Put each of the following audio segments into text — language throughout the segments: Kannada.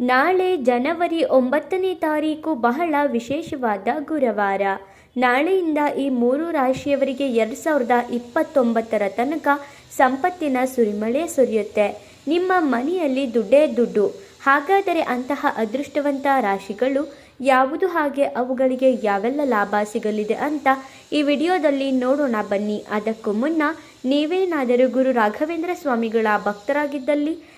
ನಾಳೆ ಜನವರಿ ಒಂಬತ್ತನೇ ತಾರೀಕು ಬಹಳ ವಿಶೇಷವಾದ ಗುರುವಾರ. ನಾಳೆಯಿಂದ ಈ ಮೂರು ರಾಶಿಯವರಿಗೆ ಎರಡು ಸಾವಿರದ ಇಪ್ಪತ್ತೊಂಬತ್ತರ ತನಕ ಸಂಪತ್ತಿನ ಸುರಿಮಳೆ ಸುರಿಯುತ್ತೆ. ನಿಮ್ಮ ಮನೆಯಲ್ಲಿ ದುಡ್ಡೇ ದುಡ್ಡು. ಹಾಗಾದರೆ ಅಂತಹ ಅದೃಷ್ಟವಂತ ರಾಶಿಗಳು ಯಾವುದು ಹಾಗೆ ಅವುಗಳಿಗೆ ಯಾವೆಲ್ಲ ಲಾಭ ಸಿಗಲಿದೆ ಅಂತ ಈ ವಿಡಿಯೋದಲ್ಲಿ ನೋಡೋಣ ಬನ್ನಿ. ಅದಕ್ಕೂ ಮುನ್ನ ನೀವೇನಾದರೂ ಗುರು ರಾಘವೇಂದ್ರ ಸ್ವಾಮಿಗಳ ಭಕ್ತರಾಗಿದ್ದಲ್ಲಿ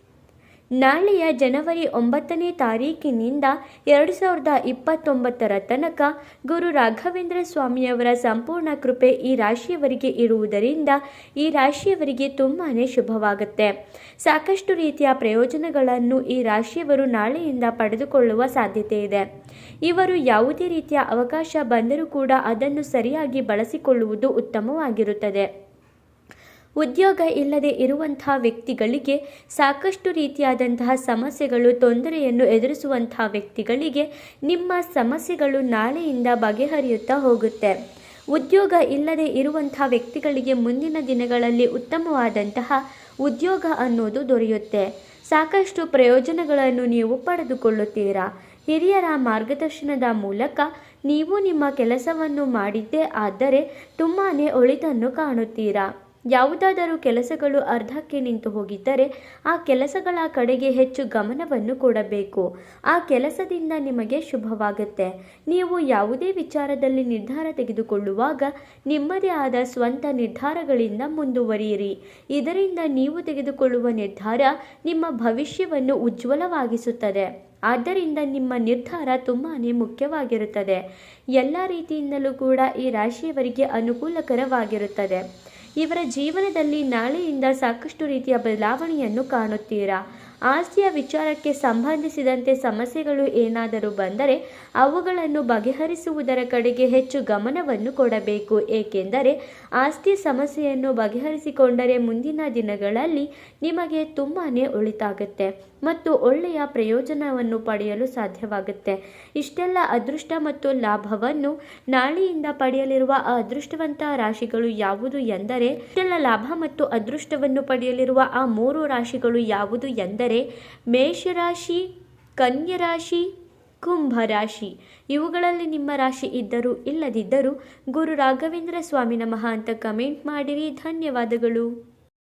ನಾಳೆಯ ಜನವರಿ ಒಂಬತ್ತನೇ ತಾರೀಕಿನಿಂದ ಎರಡು ಸಾವಿರದ ಇಪ್ಪತ್ತೊಂಬತ್ತರ ತನಕ ಗುರು ರಾಘವೇಂದ್ರ ಸ್ವಾಮಿಯವರ ಸಂಪೂರ್ಣ ಕೃಪೆ ಈ ರಾಶಿಯವರಿಗೆ ಇರುವುದರಿಂದ ಈ ರಾಶಿಯವರಿಗೆ ತುಂಬಾ ಶುಭವಾಗುತ್ತೆ. ಸಾಕಷ್ಟು ರೀತಿಯ ಪ್ರಯೋಜನಗಳನ್ನು ಈ ರಾಶಿಯವರು ನಾಳೆಯಿಂದ ಪಡೆದುಕೊಳ್ಳುವ ಸಾಧ್ಯತೆ ಇದೆ. ಇವರು ಯಾವುದೇ ರೀತಿಯ ಅವಕಾಶ ಬಂದರೂ ಕೂಡ ಅದನ್ನು ಸರಿಯಾಗಿ ಬಳಸಿಕೊಳ್ಳುವುದು ಉತ್ತಮವಾಗಿರುತ್ತದೆ. ಉದ್ಯೋಗ ಇಲ್ಲದೆ ಇರುವಂತಹ ವ್ಯಕ್ತಿಗಳಿಗೆ ಸಾಕಷ್ಟು ರೀತಿಯಾದಂತಹ ಸಮಸ್ಯೆಗಳು, ತೊಂದರೆಯನ್ನು ಎದುರಿಸುವಂತಹ ವ್ಯಕ್ತಿಗಳಿಗೆ ನಿಮ್ಮ ಸಮಸ್ಯೆಗಳು ನಾಳೆಯಿಂದ ಬಗೆಹರಿಯುತ್ತಾ ಹೋಗುತ್ತೆ. ಉದ್ಯೋಗ ಇಲ್ಲದೆ ಇರುವಂತಹ ವ್ಯಕ್ತಿಗಳಿಗೆ ಮುಂದಿನ ದಿನಗಳಲ್ಲಿ ಉತ್ತಮವಾದಂತಹ ಉದ್ಯೋಗ ಅನ್ನೋದು ದೊರೆಯುತ್ತೆ. ಸಾಕಷ್ಟು ಪ್ರಯೋಜನಗಳನ್ನು ನೀವು ಪಡೆದುಕೊಳ್ಳುತ್ತೀರಾ? ಹಿರಿಯರ ಮಾರ್ಗದರ್ಶನದ ಮೂಲಕ ನೀವು ನಿಮ್ಮ ಕೆಲಸವನ್ನು ಮಾಡಿದ್ದೇ ಆದರೆ ತುಂಬಾ ಒಳಿತನ್ನು ಕಾಣುತ್ತೀರಾ? ಯಾವುದಾದರೂ ಕೆಲಸಗಳು ಅರ್ಧಕ್ಕೆ ನಿಂತು ಹೋಗಿದ್ದರೆ ಆ ಕೆಲಸಗಳ ಕಡೆಗೆ ಹೆಚ್ಚು ಗಮನವನ್ನು ಕೊಡಬೇಕು. ಆ ಕೆಲಸದಿಂದ ನಿಮಗೆ ಶುಭವಾಗುತ್ತೆ. ನೀವು ಯಾವುದೇ ವಿಚಾರದಲ್ಲಿ ನಿರ್ಧಾರ ತೆಗೆದುಕೊಳ್ಳುವಾಗ ನಿಮ್ಮದೇ ಆದ ಸ್ವಂತ ನಿರ್ಧಾರಗಳಿಂದ ಮುಂದುವರಿಯಿರಿ. ಇದರಿಂದ ನೀವು ತೆಗೆದುಕೊಳ್ಳುವ ನಿರ್ಧಾರ ನಿಮ್ಮ ಭವಿಷ್ಯವನ್ನು ಉಜ್ವಲವಾಗಿಸುತ್ತದೆ. ಆದ್ದರಿಂದ ನಿಮ್ಮ ನಿರ್ಧಾರ ತುಂಬಾ ಮುಖ್ಯವಾಗಿರುತ್ತದೆ. ಎಲ್ಲ ರೀತಿಯಿಂದಲೂ ಕೂಡ ಈ ರಾಶಿಯವರಿಗೆ ಅನುಕೂಲಕರವಾಗಿರುತ್ತದೆ. ಇವರ ಜೀವನದಲ್ಲಿ ನಾಳೆಯಿಂದ ಸಾಕಷ್ಟು ರೀತಿಯ ಬದಲಾವಣೆಯನ್ನು ಕಾಣುತ್ತೀರಾ? ಆಸ್ತಿಯ ವಿಚಾರಕ್ಕೆ ಸಂಬಂಧಿಸಿದಂತೆ ಸಮಸ್ಯೆಗಳು ಏನಾದರೂ ಬಂದರೆ ಅವುಗಳನ್ನು ಬಗೆಹರಿಸುವುದರ ಕಡೆಗೆ ಹೆಚ್ಚು ಗಮನವನ್ನು ಕೊಡಬೇಕು. ಏಕೆಂದರೆ ಆಸ್ತಿ ಸಮಸ್ಯೆಯನ್ನು ಬಗೆಹರಿಸಿಕೊಂಡರೆ ಮುಂದಿನ ದಿನಗಳಲ್ಲಿ ನಿಮಗೆ ತುಂಬಾ ಒಳಿತಾಗುತ್ತೆ ಮತ್ತು ಒಳ್ಳೆಯ ಪ್ರಯೋಜನವನ್ನು ಪಡೆಯಲು ಸಾಧ್ಯವಾಗುತ್ತೆ. ಇಷ್ಟೆಲ್ಲ ಅದೃಷ್ಟ ಮತ್ತು ಲಾಭವನ್ನು ನಾಳೆಯಿಂದ ಪಡೆಯಲಿರುವ ಅದೃಷ್ಟವಂತ ರಾಶಿಗಳು ಯಾವುದು ಎಂದರೆ ಇಷ್ಟೆಲ್ಲ ಲಾಭ ಮತ್ತು ಅದೃಷ್ಟವನ್ನು ಪಡೆಯಲಿರುವ ಆ ಮೂರು ರಾಶಿಗಳು ಯಾವುದು ಎಂದರೆ ಮೇಷರಾಶಿ, ಕನ್ಯರಾಶಿ, ಕುಂಭರಾಶಿ. ಇವುಗಳಲ್ಲಿ ನಿಮ್ಮ ರಾಶಿ ಇದ್ದರೂ ಇಲ್ಲದಿದ್ದರೂ ಗುರು ರಾಘವೇಂದ್ರ ಸ್ವಾಮಿ ನಮಃ ಅಂತ ಕಮೆಂಟ್ ಮಾಡಿರಿ. ಧನ್ಯವಾದಗಳು.